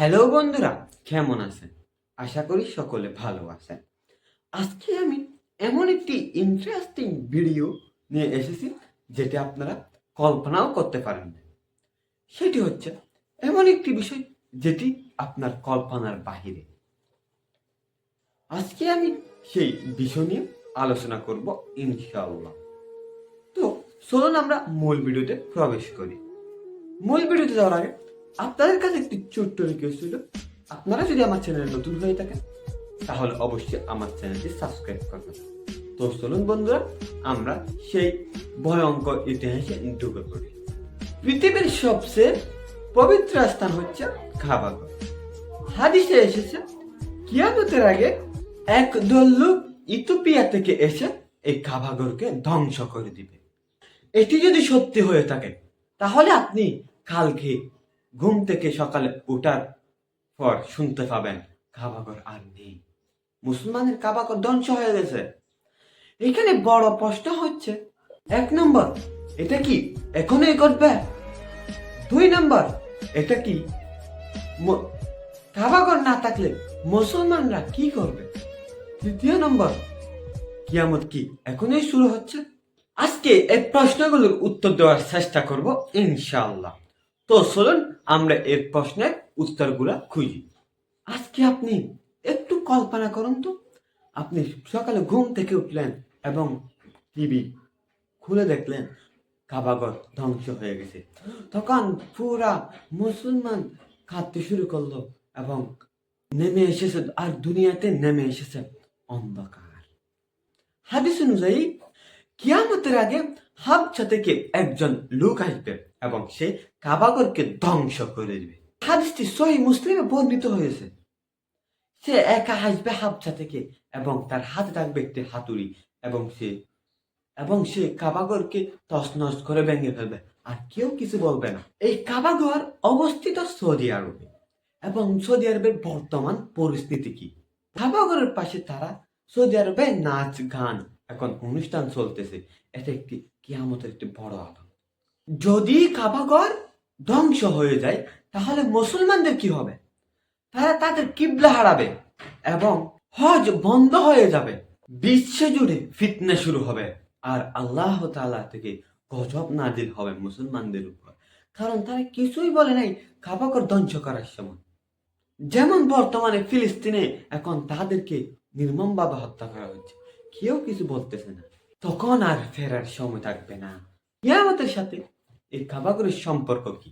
Hello বন্ধুরা, কেমন আছেন? আশা করি সকলে ভালো আছেন। আজকে আমি এমন একটি ইন্টারেস্টিং ভিডিও নিয়ে এসেছি, যেটি আপনারা কল্পনাও করতে পারেন সেটি হচ্ছে এমন একটি বিষয়, যেটি আপনার কল্পনার বাহিরে। আজকে আমি সেই বিষয় নিয়ে আলোচনা করব, ইনশাআল্লাহ। তো চলুন আমরা মূল ভিডিওতে প্রবেশ করি। মূল ভিডিওতে যাওয়ার আগে আপনাদের কাছে একটি ছোট্ট রিকোয়েস্ট ছিল আপনারা যদি আমার চ্যানেলে নতুন হয়ে থাকেন, তাহলে অবশ্যই আমার চ্যানেলটি সাবস্ক্রাইব করবেন। তো চলুন বন্ধুরা, আমরা সেই ভয়ঙ্কর ইতিহাসে ঢুকে পড়ি। পৃথিবীর সবচেয়ে পবিত্র স্থান হচ্ছে খাবাগর হাদিসে এসেছে, কিয়ামতের আগে এক দল লোক ইথোপিয়া থেকে এসে এই কাবাগরকে ধ্বংস করে দিবে। এটি যদি সত্যি হয়ে থাকে, তাহলে আপনি কালকে ঘুম থেকে সকালে ওঠার পর শুনতে পাবেন, কাবাগর আর নেই। মুসলমানের কাবাগর ধ্বংস হয়ে গেছে। এখানে বড় প্রশ্ন হচ্ছে, এক নম্বর, এটা কি এখনই ঘটবে? দুই নম্বর, এটা কি কাবাগর না থাকলে মুসলমানরা কি করবে? তৃতীয় নম্বর, কিয়ামত কি এখনই শুরু হচ্ছে? আজকে এই প্রশ্নগুলোর উত্তর দেওয়ার চেষ্টা করব, ইনশাআল্লাহ। তো চলুন, আমরা এর প্রশ্নের উত্তরগুলো খুঁজি। আজকে আপনি একটু কল্পনা করুন তো। আপনি সকালে ঘুম থেকে উঠলেন এবং টিভি খুলে দেখলেন কাবাগর ধ্বংস হয়ে গেছে। তখন পুরা মুসলমান কাঁদতে শুরু করল এবং নেমে এসেছে আর দুনিয়াতে নেমে এসেছে অন্ধকার। হাদিস অনুযায়ী কিয়ামতের আগে হাবছা থেকে একজন লোক আসবে এবং সে কাবাগরকে ধ্বংস করে দিবে। হাদিসটি সহি মুসলিমে বর্ণিত হয়েছে। সে একা আসবে হাবছা থেকে এবং তার হাতে থাকবে একটি হাতুড়ি এবং সে এবং সে কাবাগরকে তছনছ করে ভেঙে ফেলবে। আর কেউ কিছু বলবে না। এই কাবাগর অবস্থিত সৌদি আরবে এবং সৌদি আরবের বর্তমান পরিস্থিতি কি? কাবাগরের পাশে তারা সৌদি আরবে নাচ, গান এখন অনুষ্ঠান চলতেছে। এটা একটি কিয়ামতের একটি বড় আলাম যদি কাবাগর ধ্বংস হয়ে যায়, তাহলে মুসলমানদের কি হবে? তারা তাদের কিবলা হারাবে এবং হজ বন্ধ হয়ে যাবে। বিশ্ব জুড়ে ফিতনা শুরু হবে আর আল্লাহ তালা থেকে গজব নাজিল হবে মুসলমানদের উপর। কারণ তারা কিছুই বলে নাই, কাবাগর ধ্বংস করার সময়। যেমন বর্তমানে ফিলিস্তিনে এখন তাদেরকে নির্মমভাবে হত্যা করা হচ্ছে। কেউ কিছু বলতেছে না। তখন আর ফেরার সময় থাকবে না। কিয়ামতের সাথে এই কাবাগরের সম্পর্ক কি?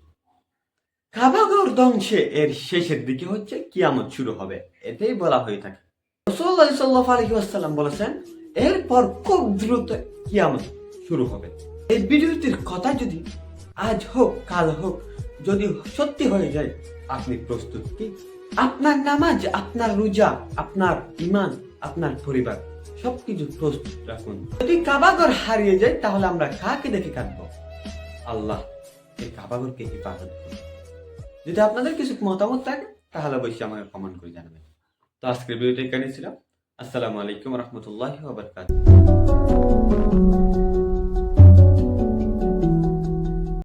কাবাগর ধ্বংসে এর শেষের দিকে হচ্ছে কিয়ামত শুরু হবে এটাই বলা হয়ে থাকে। রাসূলুল্লাহ সাল্লাল্লাহু আলাইহি ওয়াসাল্লাম বলেছেন, এরপর খুব দ্রুত কিয়ামত শুরু হবে। এই বিরতির কথা যদি আজ হোক, কাল হোক, যদি সত্যি হয়ে যায়, আপনি প্রস্তুত কি? আপনার নামাজ, আপনার রোজা, আপনার ইমান আপনার পরিবার সবকিছু প্রস্তুত রাখুন। যদি কাবাগর হারিয়ে যায়, তাহলে আমরা কাকে দেখে কাঁদবো? আল্লাহ, এই কাবাগরকে হেফাজত করুন। যদি আপনাদের কিছু মতামত থাকে, তাহলে অবশ্যই আমাকে কমেন্ট করে জানাবেন। তো আজকের ভিডিওটা এখানে ছিলাম। আসসালামু আলাইকুম রহমতুল্লাহ